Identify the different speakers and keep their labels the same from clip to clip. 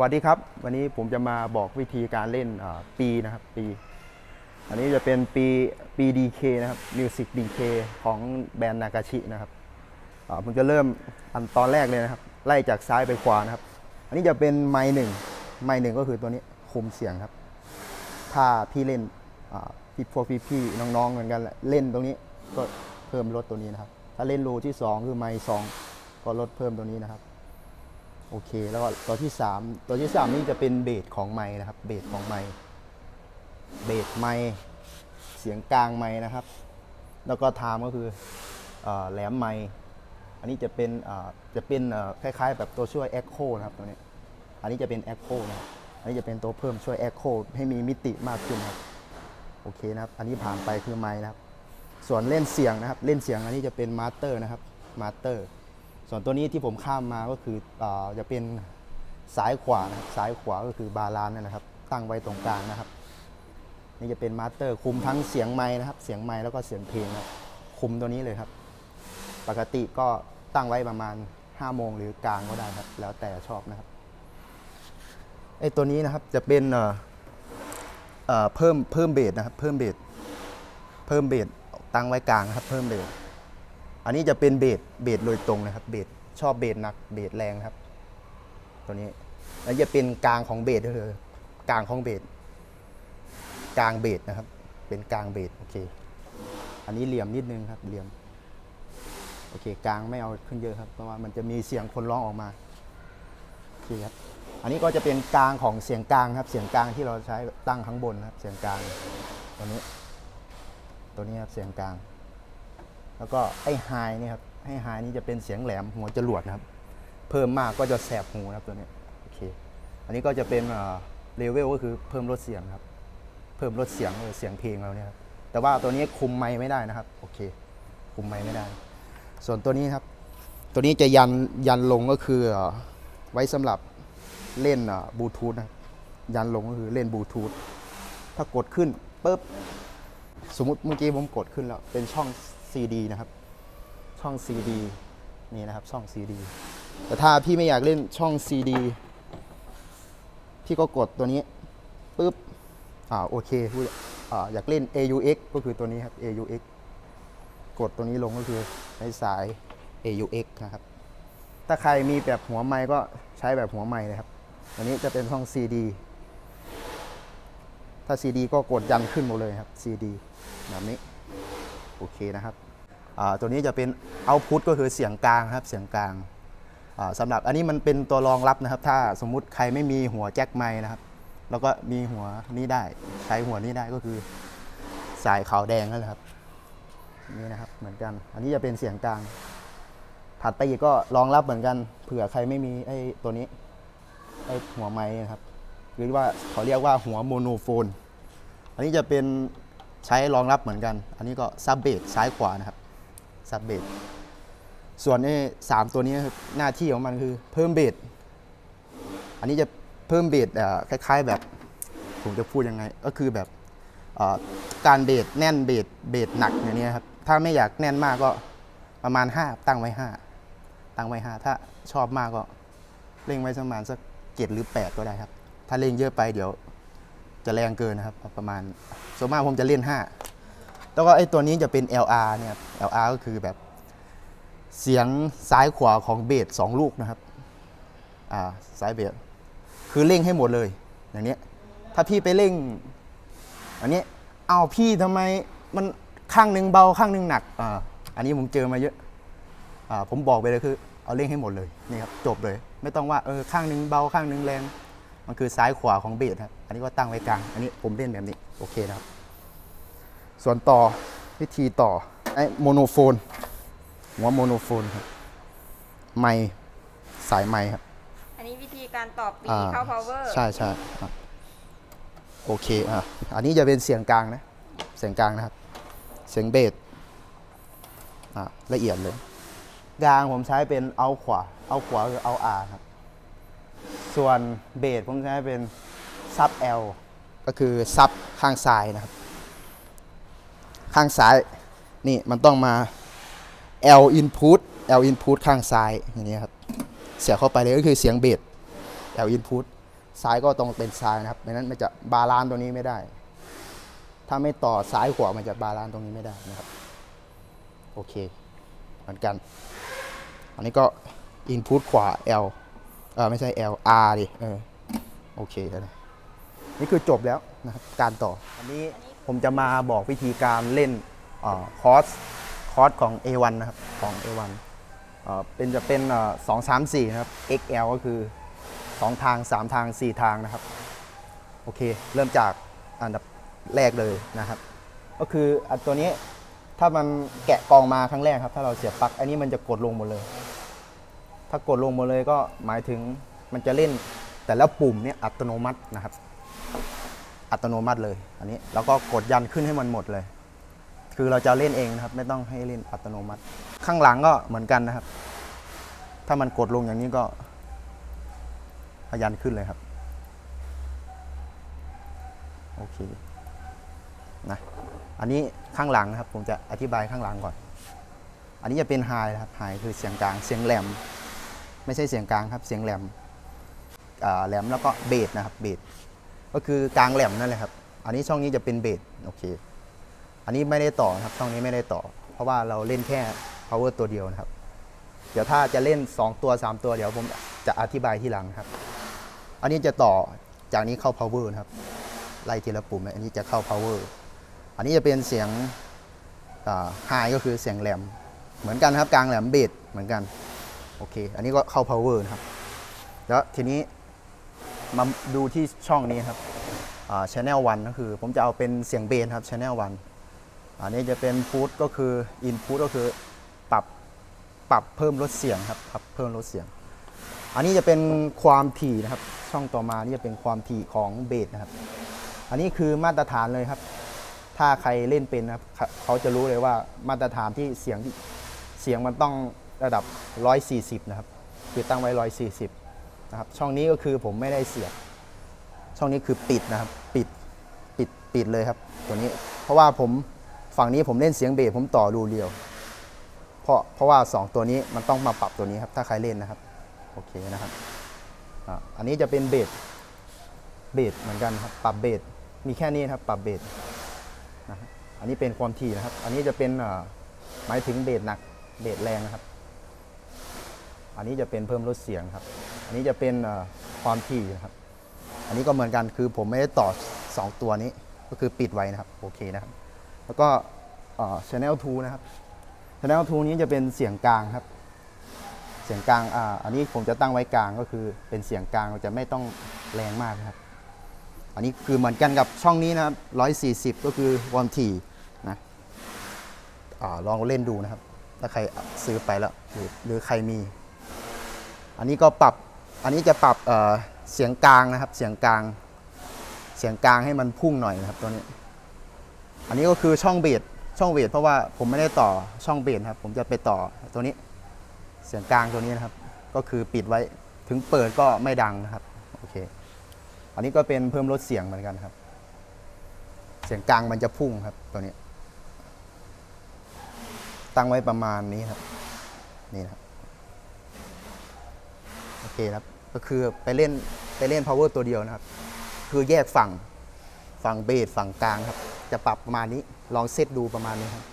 Speaker 1: สวัสดีครับ วันนี้ผมจะมาบอกวิธีการเล่นปีนะครับปี อันนี้จะเป็นปีปี DK นะครับมิวสิก DK ของแบรนด์นากาชินะครับผมจะเริ่มอันตอนแรกเลยนะครับ ไล่จากซ้ายไปขวานะครับ อันนี้จะเป็นไม้หนึ่งไม้หนึ่งก็คือตัวนี้คุมเสียงครับ ถ้าพี่เล่นอ่าพี่พวกพี่ๆน้องๆเหมือนกันแหละเล่นตรงนี้ก็เพิ่มลดตัวนี้นะครับ ถ้าเล่นโลที่สองคือไม้สองก็ลดเพิ่มตัวนี้นะครับ โอเค แล้วก็ตัวที่ 3 ตัวที่ 3 นี่จะเป็นเบสของไม้นะครับ เบสของไม้เบสไม้เสียงกลางไม้นะครับ แล้วก็ไทม์ก็คืออแหลมไม้อันนี้จะเป็นจะเป็นคล้ายๆ แบบตัวช่วย Echo นะครับตัวนี้อันนี้จะเป็น Echo นะครับอันนี้จะเป็นตัวเพิ่มช่วย Echo ให้มีมิติมากขึ้นครับโอเคนะครับ อันนี้ผ่านไปคือไม้นะครับ ส่วนเล่นเสียงนะครับ เล่นเสียงอันนี้จะเป็นมาสเตอร์นะครับมาสเตอร์ ส่วนตัวนี้ที่ผมข้ามมาก็คืออจะเป็นซ้ายขวานะครับซ้ายขวาก็คือบาลานนั่นนะครับ ตั้งไว้ตรงกลางนะครับ นี่จะเป็นมาสเตอร์คุมทั้งเสียงไม้นะครับ เสียงไม้แล้วก็เสียงเพลงนะครับคุมตัวนี้เลยครับ ปกติก็ตั้งไว้ประมาณ5โมงหรือกลางก็ได้ครับ แล้วแต่ชอบนะครับไอ้ตัวนี้นะครับจะเป็นเพิ่มเพิ่มเบสนะครับ เพิ่มเบสเพิ่มเบสตั้งไว้กลางนะครับ เพิ่มเบส อันนี้จะเป็นเบสเบสโดยตรงนะครับ เบสชอบเบสหนัก เบสแรงครับ ตัวนี้ แล้วจะเป็นกลางของเบสก็คือกลางของเบสกลางเบสนะครับ เป็นกลางเบสโอเค อันนี้เหลี่ยมนิดนึงครับ เหลี่ยม โอเค กลางไม่เอาขึ้นเยอะครับ เพราะว่ามันจะมีเสียงคนร้องออกมา โอเคครับ อันนี้ก็จะเป็นกลางของเสียงกลางครับ เสียงกลางที่เราใช้ตั้งข้างบนนะครับ เสียงกลาง ตัวนี้ ตัวนี้ครับ เสียงกลาง แล้วก็ไอ้ไฮนี่ครับไอ้ไฮนี่จะเป็นเสียงแหลมหัวจรวดนะครับ เพิ่มมากก็จะแสบหูนะครับตัวนี้โอเคอันนี้ก็จะเป็นเลเวลก็คือเพิ่มลดเสียงครับ เพิ่มลดเสียงเสียงเพลงเราเนี่ยครับแต่ว่าตัวนี้คุมไมค์ไม่ได้นะครับโอเค คุมไมค์ไม่ได้ ส่วนตัวนี้ครับ ตัวนี้จะยันยันลงก็คือไว้สำหรับเล่นบลูทูธนะยันลงก็คือเล่นบลูทูธถ้ากดขึ้นปุ๊บสมมติเมื่อกี้ผมกดขึ้นแล้วเป็นช่อง CD นะครับช่อง CD นี่นะครับช่อง CD แต่ถ้าพี่ไม่อยากเล่นช่อง CD พี่ก็กดตัวนี้ปุ๊บอ่าโอเคพูดอ่าอยากเล่น AUX ก็คือตัวนี้ครับ AUX กดตัวนี้ลงก็คือในสาย AUX นะครับ ถ้าใครมีแบบหัวไม้ก็ใช้แบบหัวไม้เลยครับอันนี้จะเป็นช่อง CD ถ้า CD ก็กดยันขึ้นหมดเลยครับ CD แบบนี้ โอเคนะครับตัวนี้จะเป็นเอาพุทก็คือเสียงกลางครับเสียงกลางอ่าสำหรับอันนี้มันเป็นตัวรองรับนะครับ ถ้าสมมุติใครไม่มีหัวแจ็คไม้นะครับ แล้วก็มีหัวนี้ได้ใช้หัวนี้ได้ก็คือสายขาวแดงนั่นแหละครับนี่นะครับเหมือนกัน อันนี้จะเป็นเสียงกลาง ถัดไปอีกก็รองรับเหมือนกัน เผื่อใครไม่มีไอ้ตัวนี้ไอ้หัวไม้นะครับหรือว่าเขาเรียกว่าหัวโมโนโฟน อันนี้จะเป็น ใช้รองรับเหมือนกัน อันนี้ก็ซับเบสซ้ายขวานะครับซับเบสส่วนไอ้สามตัวนี้หน้าที่ของมันคือเพิ่มเบสอันนี้จะเพิ่มเบสคล้ายๆแบบผมจะพูดยังไง ก็คือแบบการเบสแน่นเบสเบสหนักอย่างนี้ครับถ้าไม่อยากแน่นมากก็ประมาณ 5 ตั้งไว้ 5 ตั้งไว้ 5 ถ้าชอบมากก็เร่งไว้ประมาณสักเจ็ดหรือ 8 ก็ได้ครับ ถ้าเร่งเยอะไปเดี๋ยว จะแรงเกินนะครับ ประมาณส่วนมากผมจะเล่น 5 แล้วก็ไอ้ตัวนี้จะเป็น LR เนี่ย LR ก็คือแบบเสียงซ้ายขวาของเบสสองลูกนะครับ อ่าซ้ายเบสคือเร่งให้หมดเลยอย่างเนี้ยถ้าพี่ไปเร่งอันนี้เอาพี่ทำไมมันข้างหนึ่งเบาข้างหนึ่งหนักอ่าอันนี้ผมเจอมาเยอะอ่าผมบอกไปเลยคือ เอาเร่งให้หมดเลยนี่ครับจบเลย ไม่ต้องว่าเออข้างหนึ่งเบาข้างหนึ่งแรง มันคือซ้ายขวาของเบสครับ อันนี้ก็ตั้งไว้กลาง อันนี้ผมเล่นแบบนี้ โอเคนะครับ ส่วนต่อวิธีต่อไอ้โมโนโฟนหัวโมโนโฟนครับ ไมค์สายไมค์ครับ
Speaker 2: อันนี้วิธีการตอบปี
Speaker 1: อ่า
Speaker 2: เข้า power
Speaker 1: ใช่ใช่อะโอเคอะอันนี้จะเป็นเสียงกลางนะ เสียงกลางนะครับ เสียงเบสอะละเอียดเลยกลางผมใช้เป็นเอาขวา เอาขวาคือเอาอาครับ ส่วนเบสผมใช้เป็นซับ L ก็คือซับข้างซ้ายนะครับ ข้างซ้ายนี่มันต้องมา L input L input ข้างซ้ายอย่างนี้ครับ เสียบเข้าไปเลยก็คือเสียงเบส L input ซ้ายก็ต้องเป็นซ้ายนะครับไม่นั้นมันจะบาลานซ์ตัวนี้ไม่ได้ ถ้าไม่ต่อซ้ายขวามันจะบาลานซ์ตรงนี้ไม่ได้นะครับ โอเค เหมือนกัน อันนี้ก็ input ขวา L เออไม่ใช่ L R ดิเออโอเคเลยนี่คือจบแล้วนะครับการต่ออันนี้ผมจะมาบอกวิธีการเล่นคอร์สคอร์สของ A1 นะครับของ A1 เอ่อเป็นจะเป็นสองสามสี่นะครับ XL ก็คือ 2 ทาง 3 ทาง 4 ทางนะครับ โอเค เริ่มจากอันดับแรกเลยนะครับ ก็คืออันตัวนี้ถ้ามันแกะกองมาครั้งแรกครับ ถ้าเราเสียบปลั๊กอันนี้มันจะกดลงหมดเลย ถ้ากดลงหมดเลยก็หมายถึงมันจะเล่นแต่และปุ่มเนี่ยอัตโนมัตินะครับ อัตโนมัติเลยอันนี้แล้วก็กดยันขึ้นให้มันหมดเลย คือเราจะเล่นเองนะครับ ไม่ต้องให้เล่นอัตโนมัติ ข้างหลังก็เหมือนกันนะครับ ถ้ามันกดลงอย่างนี้ก็พยันขึ้นเลยครับโอเคนะอันนี้ข้างหลังนะครับผมจะอธิบายข้างหลังก่อน อันนี้จะเป็นไฮนะครับไฮคือเสียงกลางเสียงแหลม ไม่ใช่เสียงกลางครับ เสียงแหลมแหลมแล้วก็เบสนะครับเบสก็คือกลางแหลมนั่นแหละครับ อันนี้ช่องนี้จะเป็นเบสโอเค อันนี้ไม่ได้ต่อครับช่องนี้ไม่ได้ต่อ เพราะว่าเราเล่นแค่ power ตัวเดียวนะครับ เดี๋ยวถ้าจะเล่น 2 ตัว 3 ตัวเดี๋ยวผมจะอธิบายที่หลังครับ อันนี้จะต่อจากนี้เข้า power นะครับไล่ทีละปุ่มอันนี้จะเข้า power อันนี้จะเป็นเสียงไฮก็คือเสียงแหลม เหมือนกันครับกลางแหลมเบสเหมือนกัน โอเค อันนี้ก็เข้า power นะครับ แล้วทีนี้มาดูที่ช่องนี้ครับอ่า channel 1ก็คือ ผมจะเอาเป็นเสียงเบสครับ channel 1อันนี้จะเป็น put ก็คือ input ก็คือปรับปรับเพิ่มลดเสียงครับปรับเพิ่มลดเสียง อันนี้จะเป็นความถี่นะครับ ช่องต่อมานี่จะเป็นความถี่ของเบสนะครับ อันนี้คือมาตรฐานเลยครับ ถ้าใครเล่นเป็นนะครับ เขาจะรู้เลยว่ามาตรฐานที่เสียงเสียงมันต้อง ระดับ 140 นะครับ คือตั้งไว้ 140 นะครับ ช่องนี้ก็คือผมไม่ได้เสียบ ช่องนี้คือปิดนะครับ ปิด ปิด ปิดเลยครับ ตัวนี้ เพราะว่าผมฝั่งนี้ผมเล่นเสียงเบสผมต่อรูเรียว เพราะ เพราะว่า 2 ตัวนี้มันต้องมาปรับตัวนี้ครับ ถ้าใครเล่นนะครับ โอเคนะครับอะอันนี้จะเป็นเบส เบสเหมือนกันครับ ปรับเบส มีแค่นี้นครับ ปรับเบสนะครับอันนี้เป็นความถี่นะครับ อันนี้จะเป็นอ่อหมายถึงเบสหนัก เบสแรงนะครับ อันนี้จะเป็นเพิ่มลดเสียงครับ อันนี้จะเป็นความถี่ครับ อันนี้ก็เหมือนกันคือผมไม่ได้ต่อ 2 ตัวนี้ก็คือปิดไว้นะครับโอเคนะครับ แล้วก็ channel 2 นะครับ channel 2 นี้จะเป็นเสียงกลางครับ เสียงกลางอ่าอันนี้ผมจะตั้งไว้กลางก็คือเป็นเสียงกลางจะไม่ต้องแรงมากครับ อันนี้คือเหมือนกันกับช่องนี้นะครับ 140 ก็คือความถี่นะอลองเล่นดูนะครับ ถ้าใครซื้อไปแล้วหรือหรือใครมี อันนี้ก็ปรับอันนี้จะปรับเเสียงกลางนะครับเสียงกลาง เสียงกลางให้มันพุ่งหน่อยนะครับตัวนี้ อันนี้ก็คือช่องเบสช่องเบสเพราะว่าผมไม่ได้ต่อช่องเบสครับผมจะไปต่อตัวนี้เสียงกลางตัวนี้นะครับ ก็คือปิดไว้ถึงเปิดก็ไม่ดังนะครับโอเคอันนี้ก็เป็นเพิ่มลดเสียงเหมือนกันครับ เสียงกลางมันจะพุ่งครับตัวนี้ ตั้งไว้ประมาณนี้ครับนี่นะครับ โอเคครับ ก็คือไปเล่นไปเล่น power ตัวเดียวนะครับ คือแยกฝั่งฝั่งเบสฝั่งกลางครับ จะปรับประมาณนี้ลองเซตดูประมาณนี้ครับ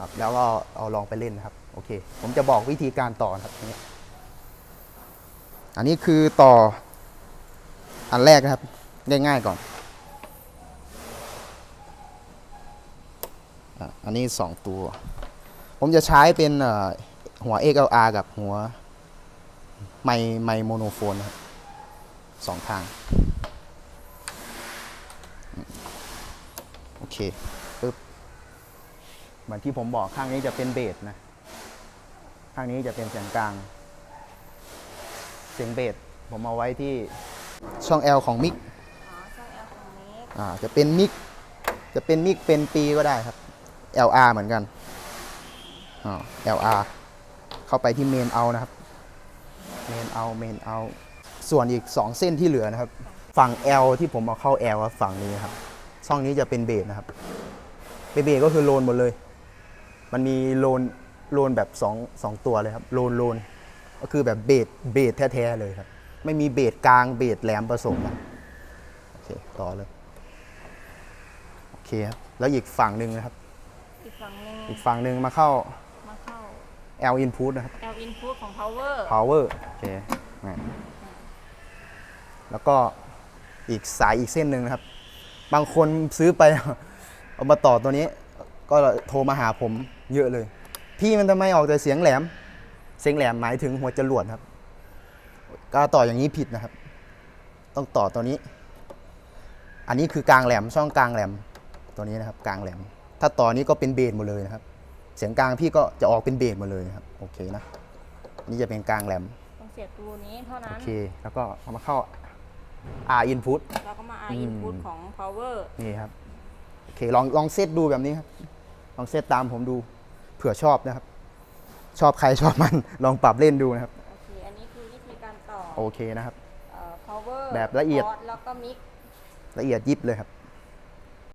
Speaker 1: ครับ แล้วก็เอาลองไปเล่นนะครับโอเค ผมจะบอกวิธีการต่อนะครับอันนี้อันนี้คือต่ออันแรกนะครับ ง่ายๆก่อนอันนี้ 2 ตัว ผมจะใช้เป็นเอ่อหัว XLR กับหัว ไมไมโมโนโฟนนะครับสองทาง โอเคปึ๊บเหมือนที่ผมบอกข้างนี้จะเป็นเบสนะ ข้างนี้จะเป็นเสียงกลาง เสียงเบสผมเอาไว้ที่ช่อง L ของมิก
Speaker 2: อ๋อช่องแอลของเมก
Speaker 1: อ่าจะเป็นมิกจะเป็นมิกเป็นปีก็ได้ครับ LR เหมือนกันอ่า LR เข้าไปที่เมนเอานะครับ เมนเอาเมนเอาส่วนอีก 2 เส้นที่เหลือนะครับ ฝั่ง L ที่ผมเอาเข้า L ครับฝั่งนี้ครับช่องนี้จะเป็นเบสนะครับเป็นเบสก็คือโลนหมดเลย มันมีโลนโลนแบบ2งตัวเลยครับโลนโลนก็คือแบบเบสเบสแท้ๆเลยครับ ไม่มีเบสกลางเบสแหลมผสมนะโอเคต่อเลยโอเคครับแล้วอีกฝั่งหนึ่งนะครับ
Speaker 2: อีกฝั่งหนึ่ง
Speaker 1: อีกฝั่งหนึ่งมาเข้า
Speaker 2: มาเข้า
Speaker 1: L input นะครับ
Speaker 2: L input ของ power
Speaker 1: power โอเคอะแล้วก็อีกสายอีกเส้นหนึ่งนะครับ บางคนซื้อไป เอามาต่อตัวนี้ ก็โทรมาหาผมเยอะเลย พี่มันทำไมออกแต่เสียงแหลม เสียงแหลมหมายถึงหัวจรวดครับก็ต่ออย่างนี้ผิดนะครับ ต้องต่อตัวนี้ อันนี้คือกลางแหลมช่องกลางแหลมตัวนี้นะครับ กลางแหลม ถ้าต่อนี้ก็เป็นเบสหมดเลยนะครับ เสียงกลางพี่ก็จะออกเป็นเบสหมดเลยนะครับโอเคนะอันนี่จะเป็นกลางแหลม
Speaker 2: ต้องเสียบตัวนี้เท่า
Speaker 1: โอ
Speaker 2: นั้น
Speaker 1: เค แล้วก็เอามาเข้า R input
Speaker 2: แล้วก็มา R
Speaker 1: อืม
Speaker 2: input ของ power
Speaker 1: นี่ครับโอเคลองลองเซตดูแบบนี้ครับลองเซตตามผมดูเผื่อชอบนะครับ ชอบใครชอบมันลองปรับเล่นดูนะครับ
Speaker 2: โอเค อันนี้คือวิธีการต่อ
Speaker 1: โอเคนะครับ
Speaker 2: เอ่อ power
Speaker 1: แบบละเอียด
Speaker 2: port แล้วก็ mix
Speaker 1: ละเอียดยิบเลยครับ